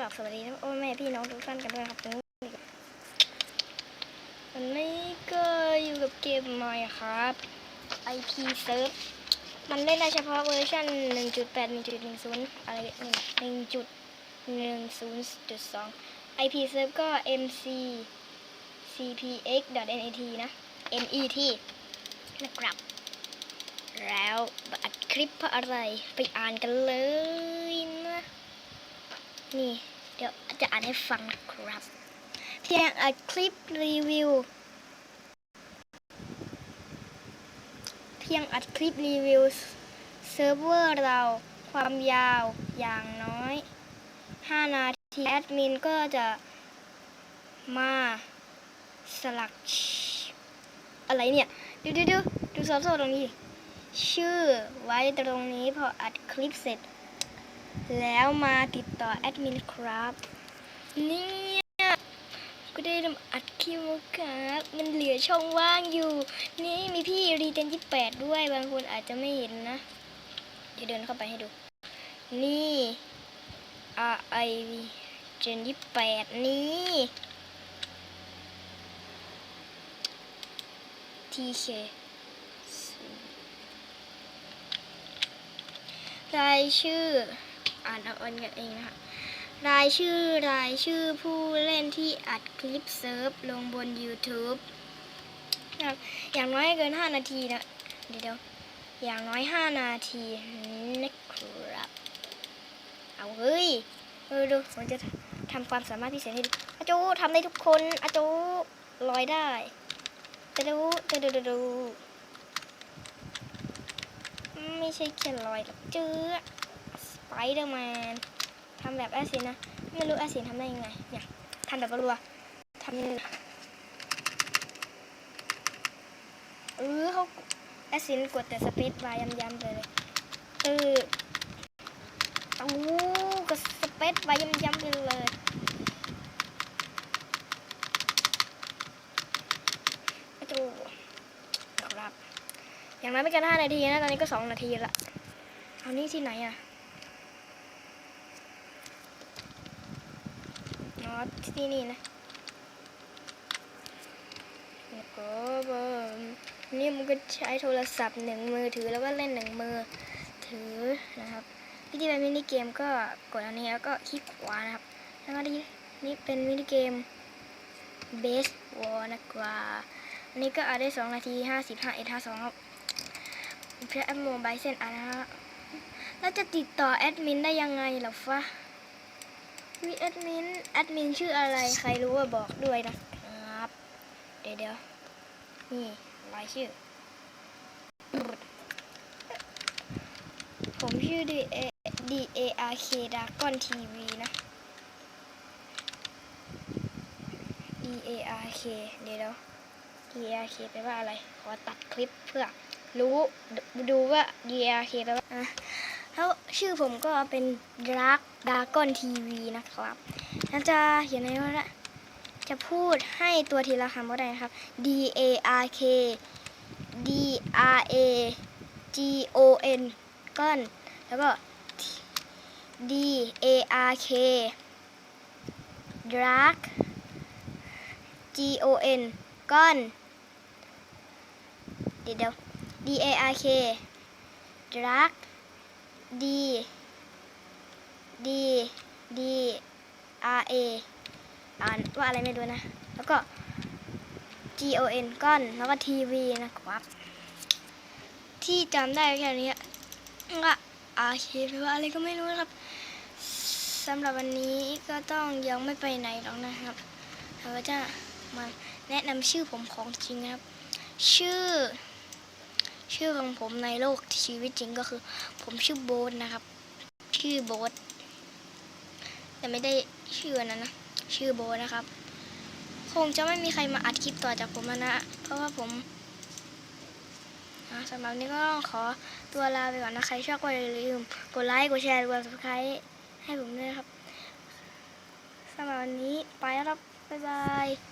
กราบสวัสดีนะโอ้แม่พี่น้องทุกท่านกันด้วยครับวันนี้ก็อยู่กับเกมใหม่ครับ IP Serve มันเล่นได้เฉพาะเวอร์ชัน1.8 1.10 อะไร 1.1.0.2 IP Serve ก็ MC cpx.net นะ net นะครับ แล้วอัดคลิปเพราะอะไรไปอ่านกันเลย นี่ เดี๋ยวจะอ่านให้ฟังครับเพียงอัดคลิปรีวิว เพียงอัดคลิปรีวิวเซิร์ฟเวอร์เราความยาวอย่างน้อย 5 นาทีแอดมินก็จะมาสลัก อะไรเนี่ย ดูดูดูดูโซโซ่ตรงนี้ ชื่อไว้ตรงนี้พออัดคลิปเสร็จ แล้วมาติดต่อแอดมินครับ เนี่ยก็ได้ทำอัดคลิปแล้วครับมันเหลือช่องว่างอยู่ นี่มีพี่รีเจนยี่แปดด้วยบางคนอาจจะไม่เห็นนะจะเดินเข้าไปให้ดู นี่ R I V เจนยี่แปดนี่ T K รายชื่อ อ่านเอาเองกันเองนะคะรายชื่อรายชื่อผู้เล่นที่อัดคลิปเซิร์ฟลงบน YouTube นะครับอย่างน้อยเกิน 5 นาทีนะ เดี๋ยวอย่างน้อย 5 นาทีนะครับ เอาเฮ้ยเออดูผมจะทำความสามารถพิเศษให้ดูอาจูทำได้ทุกคนอาจูลอยได้จะดูจะดูดูดูไม่ใช่แค่ลอยหรอกเจื้อ ไปเดอร์แมนทำแบบแอสซินนะ ไม่รู้แอสซินทำได้ยังไง เนี่ยทำแบบรัวทำยังไงเออเขาแอสซินกดแต่สเปซบาร์ย้ำๆเลยเออเอากดสเปซบาร์ย้ำๆไปเลยไปดูครับ อย่างน้อยไม่เกินห้านาทีนะ ตอนนี้ก็สองนาทีละ เอานี่ที่ไหนอะ อ๋อที่นี่นะแล้วก็บนี่มันก็ใช้โทรศัพท์หนึ่งมือถือแล้วก็เล่นหนึ่งมือถือนะครับวิธีเป็นมินิเกมก็กดอันนี้แล้วก็คลิกขวานะครับ แล้วก็นี่นี่เป็นมินิเกมเบสวอลนะครับอันนี้ก็อาได้ 2 นาที50 51 52ครับเพื่อแอปโมบายเส้นอะนะฮะแล้วจะติดต่อแอดมินได้ยังไงหรอฟะ วิแอดมิน แอดมินชื่ออะไร ใครรู้ว่าบอกด้วยนะครับ เดี๋ยวเดี๋ยวนี่รายชื่อ ผมชื่อ D A D A R K Dragon TV นะ D A R K เดี๋ยวเดี๋ยว D A R K แปลว่าอะไร ขอตัดคลิปเพื่อรู้ดูดูว่า D A R K แปลว่าอะ แล้วชื่อผมก็เป็น Dark Dragon TV นะครับแล้วจะเขียนอะไรว่าจะพูดให้ตัวทีละคำก็ได้นะครับ D A R K D R A G O N ก้อนแล้วก็ D A R K Dark G O N ก้อนเดี๋ยวเดี๋ยว D A R K Dark D D D R A อ่านว่าอะไรไม่รู้นะ แล้วก็ G O N ก้อนแล้วก็ T V นะครับ ที่จำได้แค่นี้ก็ R K หรือว่าอะไรก็ไม่รู้นะครับสำหรับวันนี้ก็ต้องยังไม่ไปไหนหรอกนะครับเราก็จะมาแนะนำชื่อผมของจริงนะครับ ชื่อ ชื่อของผมในโลกชีวิตจริงก็คือ ผมชื่อโบ๊ทนะครับ ชื่อโบ๊ทแต่ไม่ได้ชื่อนั้นนะชื่อโบทนะครับ คงจะไม่มีใครมาอัดคลิปต่อจากผมแล้วนะ เพราะว่าผมสำหรับนี้ก็ต้องขอตัวลาไปก่อนนะ ใครชอบก็อย่าลืม กดไลค์ กดแชร์ กด subscribe ให้ผมด้วยนะครับสำหรับวันนี้ไปแล้วครับ บ๊ายบาย